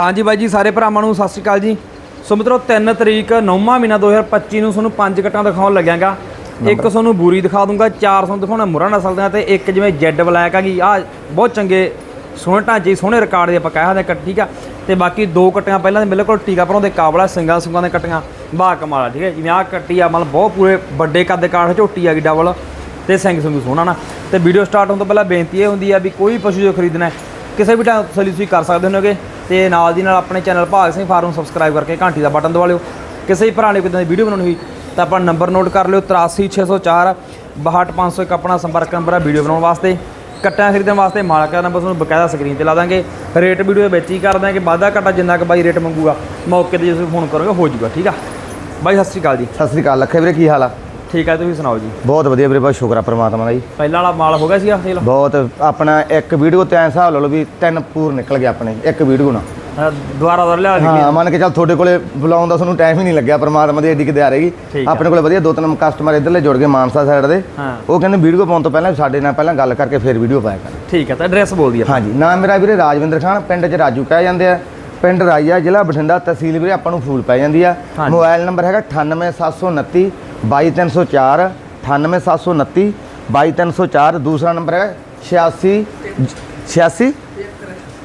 ਹਾਂਜੀ ਬਾਈ ਜੀ ਸਾਰੇ ਭਰਾਵਾਂ ਨੂੰ ਸਤਿ ਸ਼੍ਰੀ ਅਕਾਲ ਜੀ। ਸੋ ਮਿੱਤਰੋ 3 ਤਰੀਕ 9ਵਾਂ ਮਹੀਨਾ 2025 ਨੂੰ ਤੁਹਾਨੂੰ ਪੰਜ ਕਟਾਂ ਦਿਖਾਉਣ ਲੱਗਿਆਗਾ। ਇੱਕ ਤੁਹਾਨੂੰ ਬੂਰੀ ਦਿਖਾ ਦੂੰਗਾ ਚਾਰ ਤੁਹਾਨੂੰ ਦਿਖਾਉਣਾ ਮੁਰਾ ਨਸਲ ਦੀਆਂ ਤੇ ਇੱਕ ਜਿਵੇਂ ਜੈਡ ਬਲੈਕ ਹੈਗੀ ਆ ਬਹੁਤ ਚੰਗੇ ਸੋਹਣੇ ਢਾਂਚੇ ਸੋਹਣੇ ਰਿਕਾਰਡ ਦੇ ਆਪਾਂ ਕਹਿ ਸਕਦੇ ਕੱਟ- ਠੀਕ ਆ? ਤੇ ਬਾਕੀ ਦੋ ਕਟੀਆਂ ਪਹਿਲਾਂ ਦੇ ਬਿਲਕੁਲ ਟੀਕਾ ਭਰੋਂ ਦੇ ਕਾਬਲਾ ਸਿੰਘਾਂ ਸੁੰਗਾਂ ਦੇ ਕਟੀਆਂ ਬਾ ਕਮਾਲ ਆ ਠੀਕ ਹੈ ਜਿਵੇਂ ਆ ਕੱਟੀ ਆ ਮਤਲਬ ਬਹੁਤ ਪੂਰੇ ਵੱਡੇ ਕੱਦ ਦੇ ਕਾਠ ਝੋਟੀ ਹੈਗੀ ਡਬਲ ਤੇ ਸਿੰਘ ਸੰਗੂ ਸੋਹਣਾ ਨਾ। ਤੇ ਵੀਡੀਓ ਸਟਾਰਟ ਹੋਣ ਤੋਂ ਪਹਿਲਾਂ ਬੇਨਤੀ ਇਹ ਹੁੰਦੀ ਆ ਵੀ ਕੋਈ ਪਸ਼ੂ ਜੋ ਖਰੀਦਣਾ ਕਿਸੇ ਵੀ ਟਾਈਮ ਤਸੱਲੀ ਤੁਸੀਂ ਕਰ ਸਕਦੇ ਹੋਗੇ ਤੇ ਨਾਲ ਦੀ ਨਾਲ ਆਪਣੇ ਚੈਨਲ ਭਾਗ ਸਿੰਘ ਫਾਰਮ ਸਬਸਕ੍ਰਾਈਬ ਕਰਕੇ ਘੰਟੀ ਦਾ ਬਟਨ ਦਬਾ ਲਿਓ। ਕਿਸੇ ਵੀ ਭਰਾ ਨੇ ਕੋਈ ਦੀ ਵੀਡੀਓ ਬਣਾਉਣੀ ਹੋਈ, ਤਾਂ ਆਪਣਾ ਨੰਬਰ ਨੋਟ ਕਰ ਲਿਓ 83604 62501 ਆਪਣਾ ਸੰਪਰਕ ਨੰਬਰ ਹੈ ਵੀਡੀਓ ਬਣਾਉਣ ਵਾਸਤੇ। ਕੱਟਾਂ ਖਰੀਦਣ ਵਾਸਤੇ ਮਾਲਕ ਦਾ ਨੰਬਰ ਤੁਹਾਨੂੰ ਬਕਾਇਦਾ ਸਕਰੀਨ ਤੇ ਲਾ ਦਾਂਗੇ। ਰੇਟ ਵੀਡੀਓ ਵਿੱਚ ਹੀ ਕਰ ਦਾਂਗੇ, ਵਾਧਾ ਘਟਾ ਜਿੰਨਾ ਕੁ ਬਾਈ ਰੇਟ ਮੰਗੂਗਾ, ਮੌਕੇ ਤੇ ਜੇ ਤੁਸੀਂ ਫੋਨ ਕਰੋਗੇ, ਹੋ ਜਾਊਗਾ, ਠੀਕ ਆ? ਬਾਈ, ਸਤਿ ਸ਼੍ਰੀ ਅਕਾਲ ਜੀ। ਸਤਿ ਸ੍ਰੀ ਅਕਾਲ, ਲੱਖੇ ਵੀਰੇ, ਕੀ ਹਾਲ ਆ? ਠੀਕ ਆ ਤੁਸੀਂ ਸੁਣਾਓ ਜੀ? ਬਹੁਤ ਵਧੀਆ ਵੀਰੇ ਬਹੁਤ ਸ਼ੁਕਰ ਆ ਪ੍ਰਮਾਤਮਾ ਦਾ ਜੀ। ਪਹਿਲਾਂ ਵਾਲਾ ਮਾਲ ਹੋ ਗਿਆ ਸੀਗਾ ਸੇਲ? ਬਹੁਤ ਆਪਣਾ ਇੱਕ ਵੀਡੀਓ ਤੇ ਐਂ ਹਿਸਾਬ ਲਾ ਲਓ ਵੀ ਤਿੰਨ ਪੂਰ ਨਿਕਲ ਗਿਆ ਆਪਣੇ ਇੱਕ ਵੀਡੀਓ ਨਾਲ। ਅਹ ਦੁਬਾਰਾ ਦੁਬਾਰਾ ਲਿਆ ਹਾਂ ਮੰਨ ਕੇ ਚੱਲ ਤੁਹਾਡੇ ਕੋਲੇ ਬੁਲਾਉਣ ਦਾ ਤੁਹਾਨੂੰ ਟਾਈਮ ਹੀ ਨਹੀਂ ਲੱਗਿਆ ਪ੍ਰਮਾਤਮਾ ਦੀ ਏਡੀ ਕਿਤੇ ਆ। ਰਹੀ। ਆਪਣੇ ਕੋਲੇ ਵਧੀਆ ਦੋ ਤਿੰਨ ਕਸਟਮਰ ਇੱਧਰਲੇ ਜੁੜ ਗਏ ਮਾਨਸਾ ਸਾਈਡ ਦੇ। ਹਾਂ। ਉਹ ਕਹਿੰਦੇ ਵੀਡੀਓ ਪਾਉਣ ਤੋਂ ਪਹਿਲਾਂ ਸਾਡੇ ਨਾਲ ਪਹਿਲਾਂ ਗੱਲ ਕਰਕੇ ਫਿਰ ਵੀਡੀਓ ਪਾਇਆ ਕਰ। ਠੀਕ ਹੈ ਤਾਂ ਐਡਰੈਸ ਬੋਲ ਦਈਏ। ਹਾਂਜੀ ਨਾਮ ਮੇਰਾ ਵੀਰੇ ਰਾਜਵਿੰਦਰ ਖਾਨ ਪਿੰਡ 'ਚ ਰਾਜੂ ਕਹਿ ਜਾਂਦੇ ਆ। ਪਿੰਡ ਰਾਈਆ ਜ਼ਿਲ੍ਹਾ ਬਠਿੰਡਾ ਤਹਿਸੀਲ ਵੀਰੇ ਆਪਾਂ ਨੂੰ ਫੂਲ ਪੈ ਜਾਂਦੀ ਆ। ਮੋਬਾਈਲ ਨੰਬਰ ਹੈਗਾ 98729 22304 98729 22304 ਦੂਸਰਾ ਨੰਬਰ ਹੈ 86 86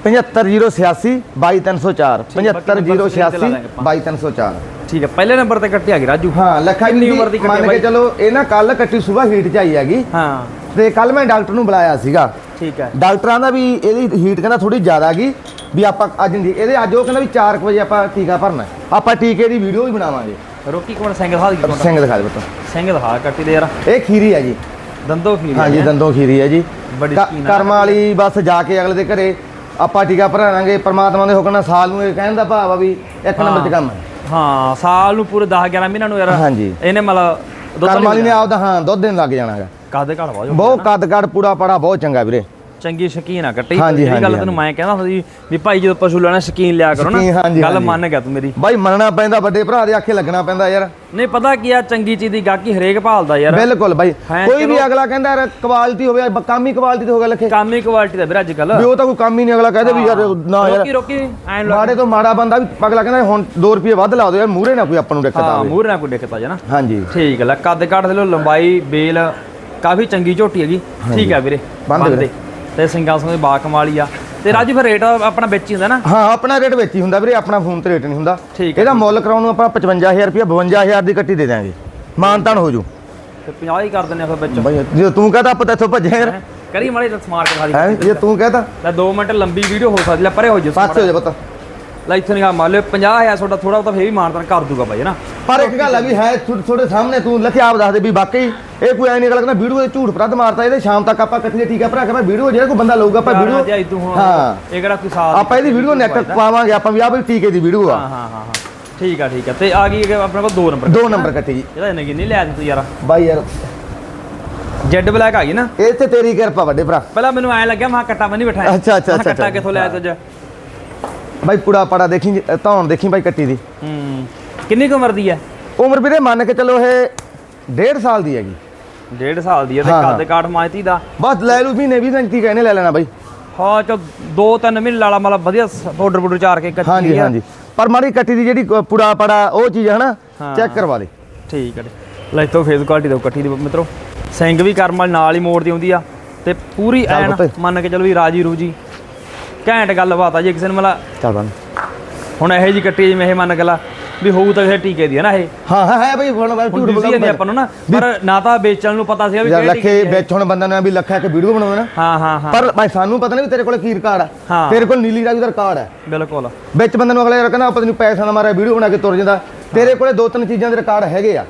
75086 22304 75086 22304 ਠੀਕ ਹੈ ਪਹਿਲੇ ਨੰਬਰ ਤੇ ਕੱਟੀ ਆ ਗਈ ਰਾਜੂ। ਹਾਂ ਲੱਖਾ ਜੀ ਉਮਰ ਦੀ ਕੱਟੀ ਮੰਨ ਬਾਈ? ਚਲੋ ਇਹ ਨਾ ਕੱਲ ਕੱਟੀ ਸਵੇਰ ਹੀਟ ਚ ਆਈ ਹੈਗੀ। ਹਾਂ। ਤੇ ਕੱਲ ਮੈਂ ਡਾਕਟਰ ਨੂੰ ਬੁਲਾਇਆ ਸੀਗਾ। ਠੀਕ ਹੈ। ਡਾਕਟਰਾਂ ਦਾ ਵੀ ਇਹਦੀ ਹੀਟ ਕਹਿੰਦਾ ਥੋੜੀ ਜ਼ਿਆਦਾ ਗਈ ਵੀ ਆਪਾਂ ਅੱਜ ਨਹੀਂ ਇਹਦੇ ਅੱਜ ਉਹ ਕਹਿੰਦਾ ਵੀ 4 ਵਜੇ ਆਪਾਂ ਟੀਕਾ ਭਰਨਾ। ਆਪਾਂ ਟੀਕੇ ਦੀ ਵੀਡੀਓ ਵੀ ਬਣਾਵਾਂਗੇ। ਰੋਕੀ ਕੋਣ? ਸਿੰਘ ਦਿਖਾ ਦੀ ਕੋਣ ਸਿੰਘ ਦਿਖਾ ਦੇ ਬਤਾ ਸਿੰਘ ਦਿਖਾ ਕੱਟੀ ਦੇ ਯਾਰ। ਇਹ ਖੀਰੀ ਹੈ ਜੀ। ਦੰਦੋ ਫੀਲ ਹਾਂਜੀ ਦੰਦੋਂ ਖੀਰੀ ਹੈ ਜੀ। ਆ। ਕਰਮ ਵਾਲੀ ਬਸ ਜਾ ਕੇ ਅਗਲੇ ਦੇ ਘਰੇ ਆਪਾਂ ਟੀਕਾ ਭਰਾਵਾਂਗੇ। ਪਰਮਾਤਮਾ ਦੇ ਹੁਕਮ ਨਾਲ ਸਾਲ ਨੂੰ ਇਹ ਕਹਿਣ ਦਾ ਭਾਵ ਆ ਵੀ ਇੱਕ ਨੰਬਰ 'ਚ ਕੰਮ ਹੈ ਹਾਂ ਸਾਲ ਨੂੰ ਪੂਰੇ 10 11 ਮਹੀਨਿਆਂ ਨੂੰ ਯਾਰ। ਹਾਂਜੀ। ਇਹਨੇ ਮਤਲਬ ਕਰਮ ਵਾਲੀ ਨੇ ਆਪਦਾ ਹਾਂ ਦੁੱਧ ਦੇਣ ਲੱਗ ਜਾਣਾ ਹੈਗਾ। ਕਾਦੇ ਘੜ ਬਹੁਤ ਬਹੁਤ ਕੱਦ ਕੱਦ ਪੂਰਾ ਪੜਾ ਬਹੁਤ ਚੰਗਾ ਵੀਰੇ। ਚੰਗੀ ਸ਼ਕੀਨ ਆ ਕੱਟੀ। ਜਿਹੜੀ ਗੱਲ ਤੈਨੂੰ ਮੈਂ ਕਹਿੰਦਾ ਸੀ ਵੀ ਭਾਈ ਜਦੋਂ ਪਸ਼ੂ ਲੈਣਾ ਸ਼ਕੀਨ ਲਿਆ ਕਰੋ ਨਾ। ਗੱਲ। ਮੰਨ ਗਿਆ ਤੂੰ ਮੇਰੀ। ਬਾਈ ਮੰਨਣਾ ਪੈਂਦਾ ਵੱਡੇ ਭਰਾ ਦੇ ਆਖੇ ਲੱਗਣਾ ਪੈਂਦਾ ਯਾਰ। ਨਹੀਂ ਪਤਾ ਕੀ ਆ ਚੰਗੀ ਚੀਜ਼ ਦੀ ਗਾਕੀ ਹਰੇਕ ਭਾਲਦਾ ਯਾਰ। ਬਿਲਕੁਲ ਬਾਈ। ਹੈ, ਕੋਈ ਵੀ। ਅਗਲਾ ਕਹਿੰਦਾ ਯਾਰ ਕੁਆਲਿਟੀ ਹੋਵੇ ਕੰਮ ਹੀ ਕੁਆਲਿਟੀ ਤੇ ਹੋਗਾ ਲੱਖੇ। ਕੰਮ ਹੀ ਕੁਆਲਿਟੀ ਦਾ ਵੀਰ ਅੱਜ ਕੱਲ ਵੀ ਉਹ ਤਾਂ ਕੋਈ ਕੰਮ ਹੀ ਨਹੀਂ ਅਗਲਾ ਕਹਦੇ ਵੀ ਯਾਰ ਨਾ ਯਾਰ। ਰੋਕੀ ਰੋਕੀ ਐਂ ਲਾ ਮਾੜੇ ਤੋਂ ਮਾੜਾ ਬੰਦਾ ਵੀ ਅਗਲਾ ਕਹਿੰਦਾ ਹੁਣ 2 ਰੁਪਏ ਵੱਧ ਲਾ ਦਿਓ ਯਾਰ ਮੂਹਰੇ ਨਾ ਕੋਈ ਆਪਾਂ ਨੂੰ ਦਿੱਕਤ ਹਾਂ ਆਵੇ। ਮੂਹਰੇ ਨਾ ਕੋਈ ਦਿੱਕਤ ਆ ਜਾਣਾ ਹਾਂਜੀ। ਠੀਕ ਹੈ ਕੱਦ ਕੱਟ ਦੇ ਲੋ ਲੰਬਾਈ ਬੇਲ ਕਾਫੀ ਚੰਗੀ ਝੋਟੀ ਹੈਗੀ। ਠੀਕ ਹੈ ਵੀਰੇ ਬੰਦ। ਦੇ ਤੇ ਸਿੰਘਾਂ ਸੰਗ ਬਾ ਕਮਾਲੀ ਆ। ਤੇ ਰਾਜੂ ਫਿਰ ਰੇਟ ਆਪਣਾ ਵਿੱਚ ਹੀ ਹੁੰਦਾ ਨਾ? ਹਾਂ ਆਪਣਾ ਰੇਟ ਵਿੱਚ ਹੀ ਹੁੰਦਾ ਵੀਰੇ ਆਪਣਾ ਫੋਨ ਤੇ ਰੇਟ ਨਹੀਂ ਹੁੰਦਾ। ਇਹਦਾ ਮੁੱਲ ਕਰਾਉਣ ਨੂੰ ਆਪਾਂ 55000 ਰੁਪਏ 52000 ਦੀ ਕੱਟੀ ਦੇ ਦਾਂਗੇ ਮਾਨਤਾਨ ਹੋ ਜੂ ਤੇ 50 ਹੀ ਕਰ ਆ ਫਿਰ ਵਿੱਚ। ਬਾਈ ਜੇ ਤੂੰ ਕਹਤਾ ਆਪਾਂ ਤਾਂ ਇੱਥੋਂ ਭੱਜੇ ਯਾਰ? ਕਰੀ ਮਾੜੀ ਤਾਂ ਸਮਾਰਟ ਖਾ ਹੈ? ਦੀ ਜੇ ਤੂੰ ਕਹਤਾ। ਲੈ 2 ਮਿੰਟ ਲੰਬੀ ਵੀਡੀਓ ਹੋ ਸਕਦੀ ਲੈ ਪਰੇ ਹੋ ਜਾ ਪਾਸੇ ਹੋ ਜਾ ਪਤਾ। ਲੈ ਇੱਥੇ ਨਿਗਾ ਮੰਨ ਲਿਓ 50000 ਤੁਹਾਡਾ ਥੋੜਾ ਬਹੁਤਾ ਫੇਰ ਵੀ ਮਾਨਤਨ ਕਰ ਦੂਗਾ ਬਾਈ ਨਾ? ਪਰ ਇੱਕ ਗੱਲ ਆ ਵੀ ਹੈ ਥੋ- ਤੁਹਾਡੇ ਸਾਹਮਣੇ ਤੂੰ ਲਖਿਆ ਆਪ ਦੱਸ ਦੇ ਵੀ ਵਾਕਈ ਇਹ ਕੋਈ ਐ ਨਹੀਂ ਅਗਲਾ ਕਹਿੰਦਾ ਵੀਡੀਓ ਦੇ ਝੂਠ ਪ੍ਰਦ ਮਾਰਤਾ ਇਹਦੇ ਸ਼ਾਮ ਤੱਕ ਆਪਾਂ ਇਕੱਠੇ ਟੀਕਾ ਭਰਾ ਕੇ ਮੈਂ ਵੀਡੀਓ ਜਿਹੜਾ ਕੋਈ ਬੰਦਾ ਲਊਗਾ ਆਪਾਂ ਵੀਡੀਓ ਵੀਡੀਓ ਤੂੰ ਹੁਣ ਹਾਂ। ਇਹ ਕਿਹੜਾ ਕੋਈ ਸਾਲ ਆਪਾਂ ਇਹਦੀ ਵੀਡੀਓ ਨੈਟ ਪਾਵਾਂਗੇ ਆਪਾਂ ਵੀ ਆ ਵੀ ਟੀਕੇ ਦੀ ਵੀਡੀਓ ਹਾਂ ਆ। ਹਾਂ ਹਾਂ ਹਾਂ ਠੀਕ ਆ ਠੀਕ ਆ। ਤੇ ਆ ਗਈ ਕਿ ਆਪਣੇ ਕੋਲ ਦੋ ਨੰਬਰ ਦੋ ਨੰਬਰ ਕੱਟੀ ਜੀ। ਇਹਦਾ ਨਗੀ ਨਹੀਂ ਲਿਆ ਤੂੰ ਯਾਰ? ਬਾਈ ਯਾਰ ਜੈਡ ਬਲੈਕ ਆ ਗਈ ਨਾ? ਇਹ ਤੇ ਤੇਰੀ ਕਿਰਪਾ ਵੱਡੇ ਭਰਾ। ਪਹਿਲਾਂ ਮੈਨੂੰ ਐ ਲੱਗਿਆ ਮੈਂ ਕਿਹਾ ਕੱਟਾ ਮੈਂ ਨਹੀਂ ਬਿਠਾਇਆ। ਅੱਛਾ, ਅੱਛਾ, ਮੈਂ ਕਿਹਾ ਅੱਛਾ, ਕੱਟਾ ਕਿੱਥੋਂ ਲਿਆ ਤੁਝ ਬਾਈ ਪੁੜਾ ਪੜਾ ਦੇਖੀ ਧੌਣ ਦੇਖੀ ਬਾਈ ਕੱਟੀ ਦੀ ਹੂੰ ਕਿੰਨੀ ਕੁ ਉਮਰ ਦੀ ਹੈ ਉਮਰ ਵੀਰੇ ਮੰਨ ਕੇ ਚੱਲੋ ਇਹ 1.5 ਸਾਲ ਦੀ ਹੈਗੀ ਡੇਢ ਸਾਲ ਦੀ ਹੈ ਤੇ। ਕੱਦ ਕਾਠ ਮਾਇਤੀ ਦਾ ਬਸ ਲੈ ਲੂ ਮਹੀਨੇ ਵੀ ਕੀ ਕਹਿੰਦੇ ਲੈ ਲੈਣਾ ਬਾਈ ਹਾਂ ਚਲ ਦੋ ਤਿੰਨ ਮਹੀਨੇ ਲਾਲਾ ਮਤਲਬ ਵਧੀਆ ਪਾਊਡਰ ਪਾਊਡਰ ਚਾਰ ਕੇ ਕੱਚੀ ਹਾਂਜੀ। ਹਾਂਜੀ ਪਰ ਮਾੜੀ ਕੱਟੀ ਦੀ ਜਿਹੜੀ ਪੁੜਾ ਪੜਾ ਉਹ ਚੀਜ਼ ਹੈ ਨਾ। ਚੈੱਕ ਕਰਵਾ ਦੇ ਠੀਕ ਹੈ। ਲੈ ਤੋਂ ਫੇਸ ਕੁਆਲਿਟੀ ਦੋ ਕੱਟੀ ਦੀ ਮਿੱਤਰੋ ਸਿੰਘ ਵੀ ਕਰਮ ਨਾਲ ਹੀ ਮੋੜ ਦੀ ਆਉਂਦੀ ਆ ਤੇ ਪੂਰੀ ਐਨ। ਮੰਨ ਕੇ ਚਲੋ ਵੀ ਰਾਜੀ ਰੂਜੀ ਘੈਂਟ ਗੱਲਬਾਤ ਆ ਜੇ ਕਿਸੇ ਨੂੰ ਮਤਲਬ ਚੱਲ ਬਣ ਹੁਣ ਇਹੋ ਜੀ ਕੱਟੀ ਜਿਵੇਂ ਇਹ ਮੰਨ ਕੇ ਲਾ ਵੀ ਹੋਊ ਤਾਂ ਇਹ ਟੀਕੇ ਦੀ ਹੈ ਨਾ ਇਹ। ਹਾਂ ਹਾਂ ਹੈ ਬਾਈ ਹੁਣ ਹੁਣ ਝੂਠ ਦਿਸਦੀ ਨਹੀਂ ਬੋਲਦਾ ਆਪਾਂ ਨੂੰ ਨਾ ਪਰ ਨਾ ਤਾਂ ਵੇਚਣ ਨੂੰ ਪਤਾ ਸੀਗਾ ਵੀ ਕਿਹੜੀ ਲੱਖੇ ਟੀਕੇ ਦੀ ਹੈ। ਵਿੱਚ ਹੁਣ ਬੰਦਾ ਨੇ ਵੀ ਲੱਖਾ ਇੱਕ ਵੀਡੀਓ ਬਣਾਉਣਾ। ਨਾ ਹਾਂ ਹਾਂ ਹਾਂ। ਪਰ ਭਾਈ ਸਾਨੂੰ ਪਤਾ ਨਹੀਂ ਵੀ ਤੇਰੇ ਕੋਲ ਕੀ ਰਿਕਾਰਡ ਆ। ਤੇਰੇ ਕੋਲ ਨੀਲੀ ਰਾਵੀ ਦਾ ਰਿਕਾਰਡ ਹੈ ਬਿਲਕੁਲ। ਵਿੱਚ ਬੰਦੇ ਨੂੰ ਅਗਲੇ ਯਾਰ ਕਹਿੰਦਾ ਪਤਾ ਨਹੀਂ ਪੈਸਾ ਨਾ ਮਾਰਿਆ ਵੀਡੀਓ ਬਣਾ ਕੇ ਤੁਰ ਜਾਂਦਾ। ਤੇਰੇ ਕੋਲੇ ਦੋ ਤਿੰਨ ਚੀਜ਼ਾਂ ਦੇ ਰਿਕਾਰਡ ਹੈਗੇ ਆ।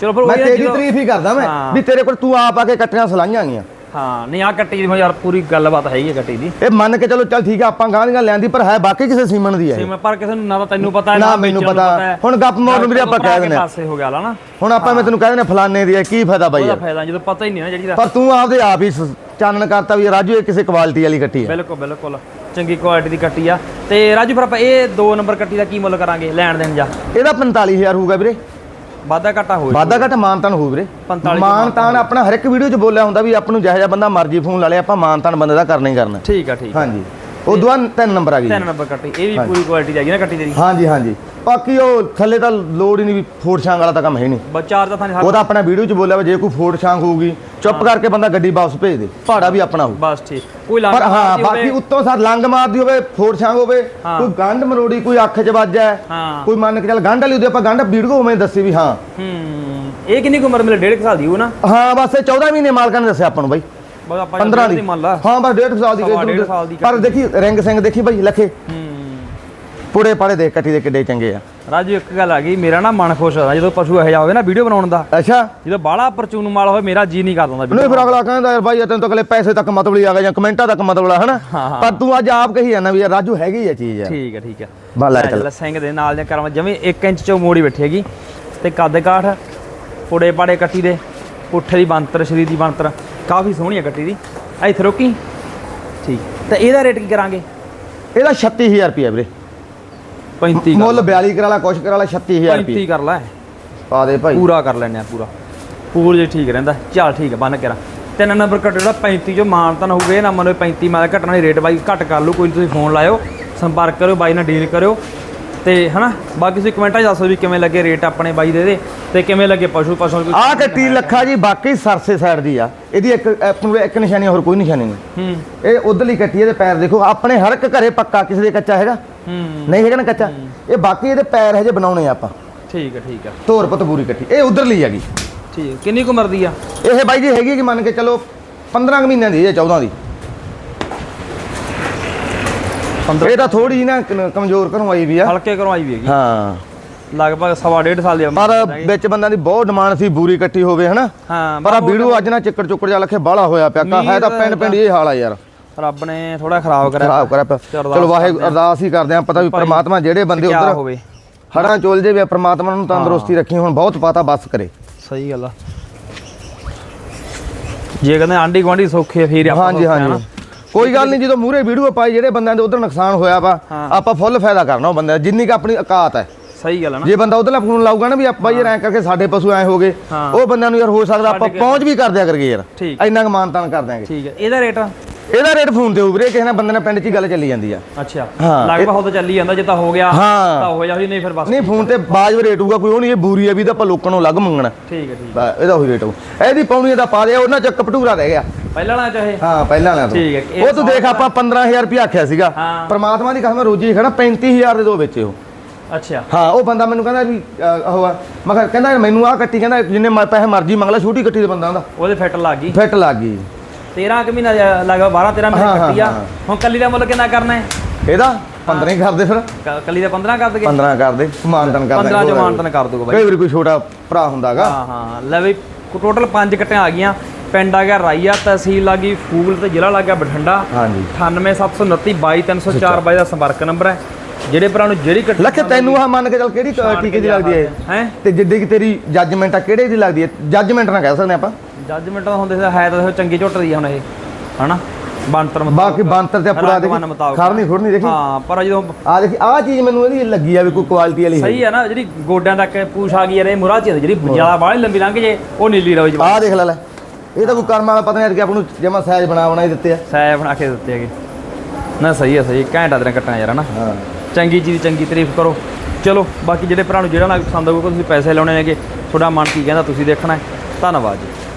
ਚਲੋ ਫਿਰ ਮੈਂ ਤੇਰੀ ਤਾਰੀਫ ਹੀ ਕਰਦਾ ਮੈਂ। ਵੀ ਤੇਰੇ ਕੋਲ ਤੂੰ ਆਪ ਆ ਕੇ ਕੱਟੀਆਂ ਸਲਾਈਆਂ ਗਈਆਂ ਹਾਂ ਨਹੀਂ ਆ ਕੱਟੀ ਦੀ ਯਾਰ ਪੂਰੀ ਗੱਲਬਾਤ ਹੈਗੀ ਹੈ ਕੱਟੀ ਦੀ। ਇਹ ਮੰਨ ਕੇ ਚਲੋ ਚੱਲ ਠੀਕ ਆ ਆਪਾਂ ਗਾਂ ਦੀਆਂ ਲੈਂਦੀ ਪਰ ਹੈ ਬਾਕੀ ਕਿਸੇ ਸੀਮਨ ਦੀ ਹੈ ਇਹ। ਸਿਮ ਪਰ ਕਿਸੇ ਨੂੰ ਨਾ ਤਾਂ ਤੈਨੂੰ ਪਤਾ ਹੈ ਨਾ ਮੈਨੂੰ ਪਤਾ। ਹੁਣ ਗੱਪ ਨੂੰ ਵੀਰੇ ਆਪਾਂ ਕਹਿ ਦਿੰਦੇ ਆ। ਪਾਸੇ ਹੋ ਗਿਆ ਲਾ ਨਾ। ਹੁਣ ਆਪਾਂ ਮੈਂ ਤੈਨੂੰ ਕਹਿ ਦਿੰਦਾ ਫਲਾਣੇ ਦੀ ਹੈ ਕੀ ਫਾਇਦਾ ਬਾਈ ਉਹਦਾ ਫਾਇਦਾ ਜਦੋਂ ਪਤਾ ਹੀ ਨਹੀਂ ਨਾ ਜਿਹੜੀ ਦਾ ਪਰ ਤੂੰ ਆਪਦੇ ਆਪ ਹੀ ਚਾਨਣ ਕਰਤਾ ਵੀ ਰਾਜੂ ਇਹ ਕਿਸੇ ਕੁਆਲਿਟੀ ਵਾਲੀ ਕੱਟੀ ਹੈ ਬਿਲਕੁਲ ਬਿਲਕੁਲ। ਚੰਗੀ ਕੁਆਲਿਟੀ ਦੀ ਕੱਟੀ ਆ। ਤੇ ਰਾਜੂ ਫਿਰ ਆਪਾਂ ਇਹ ਦੋ ਨੰਬਰ ਕੱਟੀ ਦਾ ਕੀ ਮੁੱਲ ਕਰਾਂਗੇ ਲੈਣ ਦੇਣ ਜਾ ਇਹਦਾ 45000 ਹੋਊਗਾ ਵੀਰੇ। ਵਾਧਾ ਘਾਟਾ ਹੋਏ ਵਾਧਾ ਘਟ ਮਾਨਤਾਨ ਹੋਊ ਵੀਰੇ। 45 ਚ ਮਾਨਤਾਨ ਆਪਣਾ ਹਰ ਇੱਕ ਵੀਡੀਓ 'ਚ ਬੋਲਿਆ ਹੁੰਦਾ ਵੀ ਆਪਾਂ ਨੂੰ ਜਿਹੋ ਜਿਹਾ ਬੰਦਾ ਮਰਜ਼ੀ ਫੋਨ ਲਾ ਲੇ ਆਪਾਂ ਮਾਨਤਾਨ ਬੰਦੇ ਦਾ ਕਰਨਾ ਹੀ ਕਰਨਾ। ਠੀਕ ਆ ਠੀਕ। ਹਾਂਜੀ। ਉਦੋਂ ਬਾਅਦ ਤਿੰਨ ਨੰਬਰ ਆ ਗਈ ਤਿੰਨ ਨੰਬਰ ਕੱਟੀ ਇਹ ਵੀ ਪੂਰੀ ਕੁਆਲਿਟੀ ਹੈਗੀ ਨਾ ਕੱਟੀ ਤੇਰੀ? ਹਾਂਜੀ ਹਾਂਜੀ। ਬਾਕੀ ਉਹ ਥੱਲੇ ਤਾਂ ਲੋੜ ਹੀ ਨਹੀਂ ਵੀ ਫੋੜ ਛਾਂਗ ਵਾਲਾ ਤਾਂ ਕੰਮ ਹੈ ਨਹੀਂ। ਬਸ ਚਾਰ ਦਾ ਥਾਂ ਉਹ ਤਾਂ ਆਪਣਾ ਵੀਡੀਓ 'ਚ ਬੋਲਿਆ ਵਾ ਜੇ ਕੋਈ ਫੋੜ ਛਾਂਗ ਹੋਊਗੀ ਚੁੱਪ ਕਰਕੇ ਬੰਦਾ ਗੱਡੀ ਵਾਪਸ ਭੇਜ ਦੇ। ਭਾੜਾ ਵੀ ਆਪਣਾ ਹੋਊ। ਬਸ ਠੀਕ। ਕੋਈ ਲੰਗ ਪਰ ਹਾਂ ਬਾਕੀ ਉੱਤੋਂ ਸਾਰ ਲੰਗ ਮਾਰਦੀ ਹੋਵੇ ਫੋੜ ਛਾਂਗ ਹੋਵੇ ਹਾਂ। ਕੋਈ ਗੰਢ ਮਰੋੜੀ ਕੋਈ ਅੱਖ 'ਚ ਵੱਜਾ ਹਾਂ। ਕੋਈ ਮੰਨ ਕੇ ਚੱਲ ਗੰਢ ਵਾਲੀ ਉਹਦੇ ਆਪਾਂ ਗੰਢ ਵੀਡੀਓ ਉਵੇਂ ਦੱਸੀ ਵੀ ਹਾਂ। ਹੂੰ ਇਹ ਕਿੰਨੀ ਕੁ ਉਮਰ ਮਿਲੇ? ਡੇਢ ਸਾਲ ਦੀ ਉਹ ਨਾ? ਹਾਂ ਬਸ ਇਹ 14 ਮਹੀਨੇ ਮਾਲਕਾਂ ਨੇ ਦੱਸਿਆ ਆਪਾਂ ਨੂੰ ਬਾਈ। ਬਸ ਆਪਾਂ 15 ਦੀ। ਮੰਨ ਲਾ। ਹਾਂ ਬਸ 1.5 ਸਾਲ ਦੀ ਦੀ ਪਰ ਦੇਖੀ ਰਿੰਗ ਸਿੰਘ ਦੇਖੀ ਬਾਈ ਲਖੇ। ਹੂੰ। ਪੁੜੇ ਪਾੜੇ ਦੇ ਕੱਟੀ ਦੇ ਕਿੱਡੇ ਚੰਗੇ ਆ। ਰਾਜੂ ਇੱਕ ਗੱਲ ਆ ਗਈ ਮੇਰਾ ਨਾ ਮਨ ਖੁਸ਼ ਹੋਦਾ ਜਦੋਂ ਪਸ਼ੂ ਇਹੋ ਜਿਹਾ ਹੋਵੇ ਨਾ ਵੀਡੀਓ ਬਣਾਉਣ ਦਾ। ਅੱਛਾ। ਜਦੋਂ ਬਾਹਲਾ ਪਰਚੂਨ ਮਾਲ ਹੋਵੇ ਮੇਰਾ ਜੀ ਨਹੀਂ ਕਰਦਾ ਨਹੀਂ ਫਿਰ ਅਗਲਾ ਕਹਿੰਦਾ ਯਾਰ ਬਾਈ ਤੈਨੂੰ ਤਾਂ ਅਗਲੇ ਪੈਸੇ ਤੱਕ ਮਤਲਬ ਹੀ ਆ ਗਿਆ ਜਾਂ ਕਮੈਂਟਾਂ ਤੱਕ ਮਤਲਬ ਆ ਹਨਾ। ਪਰ ਤੂੰ ਅੱਜ ਆਪ ਕਹੀ ਜਾਂਦਾ ਵੀ ਯਾਰ ਰਾਜੂ ਹੈਗੀ ਆ ਚੀਜ਼ ਯਾਰ। ਠੀਕ ਹੈ ਠੀਕ ਹੈ ਬਸ ਲੈ ਲੈ ਚੱਲ। ਸਿੰਘ ਦੇ ਨਾਲ ਜਾਂ ਕਰਾਂ ਜਮੀ 1 ਇੰਚ ਚੋਂ ਮੋੜੀ ਬੈਠੀ ਹੈਗੀ ਤੇ ਕੱਦ ਕਾਠ ਪੁੜੇ ਪਾੜੇ ਕੱਟੀ ਦੇ ਪੁੱਠੇ ਦੀ ਬੰਤਰ ਸ਼ਰੀਰ ਦੀ ਬੰਤਰ ਕਾਫੀ ਸੋਹਣੀ ਹੈ ਕੱਟੀ ਦੀ। ਇੱਥੇ ਰੋਕੀ। ਠੀਕ। ਤੇ ਇਹਦਾ ਰੇਟ ਕੀ ਕਰਾਂਗੇ? ਇਹਦਾ 36000 ਰੁਪਏ ਵੀਰੇ। 35 ਮੁੱਲ 42 ਕਰਾ ਲਾ ਕੁਛ ਕਰਾ ਲਾ 36000 ਰੁਪਏ। 35 ਕਰ ਲੈ। ਪਾ ਦੇ ਭਾਈ। ਪੂਰਾ ਕਰ ਲੈਣੇ ਆ ਪੂਰਾ। ਪੂਰ ਜੇ ਠੀਕ ਰਹਿੰਦਾ। ਚੱਲ ਠੀਕ ਹੈ ਬੰਨ ਕੇ ਰਾ। ਤਿੰਨ ਨੰਬਰ ਕੱਟ ਜਿਹੜਾ 35 ਜੋ ਮਾਨਤਨ ਹੋਊਗਾ ਇਹ ਨਾ ਮੰਨੋ 35 ਮੈਂ ਘਟਣਾ ਦੀ ਰੇਟ ਬਾਈ ਘੱਟ ਕਰ ਲਓ ਕੋਈ ਨੀ ਤੁਸੀਂ ਫੋਨ ਲਾਇਓ। ਸੰਪਰਕ ਕਰਿਓ ਬਾਈ ਨਾਲ ਡੀਲ ਕਰਿਓ। ਤੇ ਹਨਾ ਬਾਕੀ ਤੁਸੀਂ ਕਮੈਂਟਾਂ 'ਚ ਦੱਸੋ ਵੀ ਕਿਵੇਂ ਲੱਗੇ ਰੇਟ ਆਪਣੇ ਬਾਈ ਦੇ ਦੇ ਤੇ ਕਿਵੇਂ ਲੱਗੇ ਪਸ਼ੂ ਪਸ਼ੂ ਕੋਈ ਆਹ ਕੱਟੀ ਲੱਖਾ ਜੀ ਬਾਕੀ ਸਰਸੇ ਸਾਈਡ ਦੀ ਆ। ਇਹਦੀ ਇੱਕ ਆਪਣੀ ਇੱਕ ਨਿਸ਼ਾਨੀ ਹੋਰ ਕੋਈ ਨਿਸ਼ਾਨੀ ਨਹੀਂ। ਹੂੰ। ਇਹ ਉਧਰਲੀ ਕੱਟੀ ਇਹਦੇ ਪੈਰ ਦੇਖੋ ਆਪਣੇ ਹਰ ਇੱਕ ਘਰੇ ਪੱਕਾ ਕਿਸੇ ਦੇ ਕੱਚਾ ਹੈਗਾ? ਹੂੰ। ਨਹੀਂ ਹੈਗਾ ਨਾ ਕੱਚਾ? ਇਹ ਬਾਕੀ ਇਹਦੇ ਪੈਰ ਹਜੇ ਬਣਾਉਣੇ ਆ ਆਪਾਂ। ਠੀਕ ਹੈ ਠੀਕ ਹੈ ਧੋਰ ਪੁੱਤ ਪੂਰੀ ਕੱਟੀ। ਇਹ ਉਧਰਲੀ ਹੈਗੀ। ਠੀਕ। ਕਿੰਨੀ ਕੁ ਮਰਦੀ ਆ? ਇਹ ਬਾਈ ਜੀ ਹੈਗੀ ਕਿ ਮੰਨ ਕੇ ਚਲੋ 15 ਕੁ ਮਹੀਨਿਆਂ ਦੀ ਹੈ 14 ਦੀ। 15 ਇਹ ਤਾਂ ਥੋੜੀ ਜਿਹੀ ਨਾ ਕ- ਕਮਜ਼ੋਰ ਘਰੋਂ ਆਈ ਵੀ ਆ। ਹਲਕੇ ਘਰੋਂ ਆਈ ਵੀ ਹੈਗੀ। ਹਾਂ। ਲਗਭਗ ਸਵਾ ਡੇਢ ਸਾਲ ਦੀ ਉਮਰ ਪਰ ਹੈਗੀ। ਵਿੱਚ ਬੰਦਿਆਂ ਦੀ ਬਹੁਤ ਡਿਮਾਂਡ ਸੀ ਬੂਰੀ ਕੱਟੀ ਹੋਵੇ ਹਨਾ? ਹਾਂ ਪਰ ਆ ਵੀਡੀਓ ਅੱਜ ਨਾ ਚਿੱਕੜ ਚੁੱਕੜ ਜਾ ਲਖੇ ਬਾਹਲਾ ਹੋਇਆ ਪਿਆ। ਕਾ ਹੈ ਤਾਂ ਪਿੰਡ ਪਿੰਡ ਇਹ ਹਾਲ ਆ ਯਾਰ। ਰੱਬ ਨੇ ਥੋੜਾ ਖਰਾਬ ਕਰਿਆ। ਖਰਾਬ ਕਰਿਆ ਪਿਆ। ਚਲੋ ਚਲੋ ਅਰਦਾਸ ਹੀ ਕਰਦੇ ਆ। ਪਤਾ ਵੀ ਪ੍ਰਮਾਤਮਾ ਜਿਹੜੇ ਬੰਦੇ ਕਿਆ ਉਧਰ ਹੋਵੇ। ਹੜਾਂ ਚੋਲ ਜੇ ਵੀ ਪ੍ਰਮਾਤਮਾ ਨੂੰ ਤੰਦਰੁਸਤੀ ਰੱਖੀ ਹੁਣ ਬਹੁਤ ਪਤਾ ਬਸ ਕਰੇ। ਸਹੀ ਗੱਲ ਆ। ਜੇ ਕਹਿੰਦੇ ਆਂਢੀ ਗੁਆਂਢੀ ਸੌਖੇ ਆ, ਫਿਰ ਆਪਾਂ ਹਾਂਜੀ ਸੌਖੇ ਆ ਨਾ। ਹਾਂਜੀ ਕੋਈ ਗੱਲ ਨਹੀਂ ਜਦੋਂ ਮੂਰੇ ਵੀਡੀਓ ਪਾਈ ਜਿਹੜੇ ਬੰਦਿਆਂ ਦੇ ਉਧਰ ਨੁਕਸਾਨ ਹੋਇਆ ਵਾ ਹਾਂ। ਆਪਾਂ ਫੁੱਲ ਫਾਇਦਾ ਕਰਨਾ ਉਹ ਬੰਦੇ ਦਾ, ਜਿੰਨੀ ਕ ਆਪਣੀ ਔਕਾਤ ਹੈ। ਸਹੀ ਗੱਲ ਆ ਨਾ। ਜੇ ਬੰਦਾ ਉਧਰਲਾ ਫੋਨ ਲਾਊਗਾ ਨਾ ਵੀ ਆਪਾਂ ਯਾਰ ਐ ਕਰਕੇ ਸਾਡੇ ਪਸ਼ੂ ਐ ਹੋ ਗਏ ਹਾਂ। ਉਹ ਬੰਦਿਆਂ ਨੂੰ ਯਾਰ ਹੋ ਸਕਦਾ ਆਪਾਂ ਪਹੁੰਚ ਵੀ ਕਰ ਦਿਆ ਕਰਗੇ ਯਾਰ। ਇੰਨਾ ਕੁ ਮਾਨਤਾਨ ਕਰ ਦਿਆਂਗੇ। ਠੀਕ ਹੈ। ਇਹਦਾ ਰੇਟ ਇਹਦਾ ਰੇਟ ਫੋਨ ਤੇ ਉਬਰੇ ਕਿਸੇ ਨਾਲ ਬੰਦੇ ਨਾਲ ਪਿੰਡ 'ਚ ਹੀ ਗੱਲ ਚੱਲੀ ਜਾਂਦੀ ਆ। ਅੱਛਾ ਹਾਂ, ਤਾਂ ਚੱਲੀ ਜਾਂਦਾ ਜੇ ਤਾਂ ਹੋ ਗਿਆ ਹਾਂ। ਤਾਂ ਹੋ ਜਾ ਨਹੀਂ ਫਿਰ ਬਸ ਨਹੀਂ ਫੋਨ ਤੇ ਬਾਜਵ ਰੇਟ ਹੋਊਗਾ ਕੋਈ ਉਹ ਨਹੀਂ ਇਹ ਬੂਰੀ ਆ ਵੀ ਤਾਂ ਆਪਾਂ ਲੋਕਾਂ ਨੂੰ ਅਲੱਗ ਮੰਗਣਾ। ਠੀਕ ਹੈ ਠੀਕ ਬਸ ਇਹਦਾ ਉਹੀ ਰੇਟ ਹੋਊ। ਇਹਦੀ ਪੌਣੀ ਦਾ ਪਾ ਦਿਆ ਉਹਨਾਂ ਚ ਕਪਟੂਰਾ ਰਹਿ ਗਿਆ। ਪਹਿਲਾਂ ਵਾਲਾ ਚਾਹੇ ਹਾਂ ਪਹਿਲਾਂ ਵਾਲਾ ਤੋਂ। ਠੀਕ ਹੈ, ਇਹ ਉਹ ਤੂੰ ਦੇਖ ਆਪਾਂ 15000 ਰੁਪਏ ਆਖਿਆ ਸੀਗਾ। ਹਾਂ। ਪਰਮਾਤਮਾ ਦੀ ਕਸਮ ਰੋਜੀ ਖੜਾ 35000 ਦੇ ਦੋ ਵਿੱਚ ਉਹ। ਅੱਛਾ। ਹਾਂ ਉਹ ਬੰਦਾ ਮੈਨੂੰ ਕਹਿੰਦਾ ਵੀ ਅਹ, ਉਹ ਆ ਮੈਂ ਕਿਹਾ ਕਹਿੰਦਾ ਮੈਨੂੰ ਆਹ ਕੱਟੀ ਕਹਿੰਦਾ ਜਿੰਨੇ ਮ- ਪੈਸੇ ਮਰਜ਼ੀ ਮੰਗ ਲੈ ਛੋਟੀ ਕੱਟੀ ਦੇ ਬੰਦਾ ਹੁੰਦਾ ਉਹਦੇ ਫਿੱਟ ਲੱਗ ਗਈ। ਫਿੱਟ ਲੱਗ ਗਈ। 13 ਕੁ ਮਹੀਨਾ ਲਗਭਗ 12 13 ਮਹੀਨੇ ਕੱਟੀ ਆ। ਹੁਣ ਕੱਲੀ ਦਾ ਮੁੱਲ ਕਿੰਨਾ ਕਰਨਾ ਹੈ? ਇਹਦਾ? 15 ਹੀ ਕਰਦੇ ਫਿਰ। ਕੱਲੀ ਦਾ 15 ਕਰ ਦਗੇ 15 ਕਰਦੇ ਮਾਨਤਨ ਕਰਦੇ 15 ਚ ਮਾਨਤਨ ਕਰ ਦੂਗਾ ਬਾਈ। ਕਈ ਵਾਰੀ ਕੋਈ ਛੋਟਾ ਭਰਾ ਹੁੰਦਾਗਾ। ਹਾਂ ਹਾਂ। ਲੈ ਬਈ ਟੋਟਲ 5 ਕੱਟੀਆਂ ਆ ਗਈਆਂ। ਪਿੰਡ ਆ ਗਿਆ ਰਾਈਆ ਤਹਿਸੀਲ ਆ ਗਈ ਫੂਲ ਤੇ ਜ਼ਿਲ੍ਹਾ ਲੱਗ ਗਿਆ ਬਠਿੰਡਾ। ਹਾਂਜੀ। 98729 22304 ਬਾਈ ਦਾ ਸੰਪਰਕ ਨੰਬਰ ਹੈ। ਜਿਹੜੇ ਭਰਾ ਨੂੰ ਜਿਹੜੀ ਕੱਟੀ ਲੱਖ ਤੈਨੂੰ ਆ ਮੰਨ ਕੇ ਚੱਲ ਕਿਹੜੀ ਟੀਕੇ ਦੀ ਲੱਗਦੀ ਹੈ? ਹੈ? ਤੇ ਜਿੱਡੀ ਕਿ ਤੇਰੀ ਜੱਜਮੈਂਟ ਆ ਕਿਹੜੇ ਦੀ ਲੱਗਦੀ ਹੈ? ਜੱਜਮੈਂਟ ਨਾ ਕਹਿ ਸਕਦੇ ਆਪਾਂ। ਜੱਜਮੈਂਟ ਹੁੰਦੇ ਸੀ ਹੈ ਤਾਂ ਚੰਗੀ ਝੁੱਟ ਦੀ ਆ ਹੁਣ ਇਹ। ਹਨਾ? ਬੰਤਰ ਮੁਤਾਬਕ। ਬਾਕੀ ਬੰਤਰ ਤੇ ਪੂਰਾ ਦੇਖੀ। ਖੜਨੀ ਖੁੜਨੀ ਦੇਖੀ। ਹਾਂ ਪਰ ਜਦੋਂ ਆ ਦੇਖੀ ਆ ਚੀਜ਼ ਮੈਨੂੰ ਇਹਦੀ ਲੱਗੀ ਆ ਵੀ ਕੋਈ ਕੁਆਲਿਟੀ ਵਾਲੀ ਹੈ ਸਹੀ ਹੈ ਨਾ ਜਿਹੜੀ ਗੋਡਿਆਂ ਤੱਕ ਪੂਛ ਆ ਗਈ ਯਾਰ ਇਹ ਮੁਰਾ ਚ ਜਿਹੜੀ ਜ਼ਿਆਦਾ ਬਾਹਲੀ ਲੰਬੀ ਲੰਘ ਜੇ ਉਹ ਨੀਲੀ ਰੋਜ ਆ ਦੇਖ ਲੈ ਲੈ। ਇਹ ਤਾਂ ਕੋਈ ਕਰਮ ਵਾਲਾ ਪਤਾ ਨਹੀਂ ਕਿ ਆਪਾਂ ਨੂੰ ਜਮਾ ਸਾਈਜ਼ ਬਣਾ ਬਣਾ ਹੀ ਦਿੱਤੇ ਆ। ਸੈ ਬਣਾ ਕੇ ਦਿੱਤੇ ਹੈਗੇ। ਨਾ ਸਹੀ ਹੈ ਸਹੀ। ਘੈਂਟਾ ਤੇਰੇ ਕੱਟਣਾ ਯਾਰ ਹਨਾ? ਹਾਂ। ਚੰਗੀ ਚੀਜ਼ ਦੀ ਚੰਗੀ ਤਾਰੀਫ ਕਰੋ। ਚਲੋ, ਬਾਕੀ ਜਿਹੜੇ ਭਰਾ ਨੂੰ ਜਿਹੜਾ ਨਾ ਪਸੰਦ ਆਊਗਾ ਤੁਸੀਂ ਪੈਸੇ ਲਾਉਣੇ ਹੈਗੇ ਤੁਹਾਡਾ ਮਨ ਕੀ ਕਹਿੰਦਾ, ਤੁਸੀਂ ਦੇਖਣਾ ਹੈ। ਧੰਨਵਾਦ ਜੀ।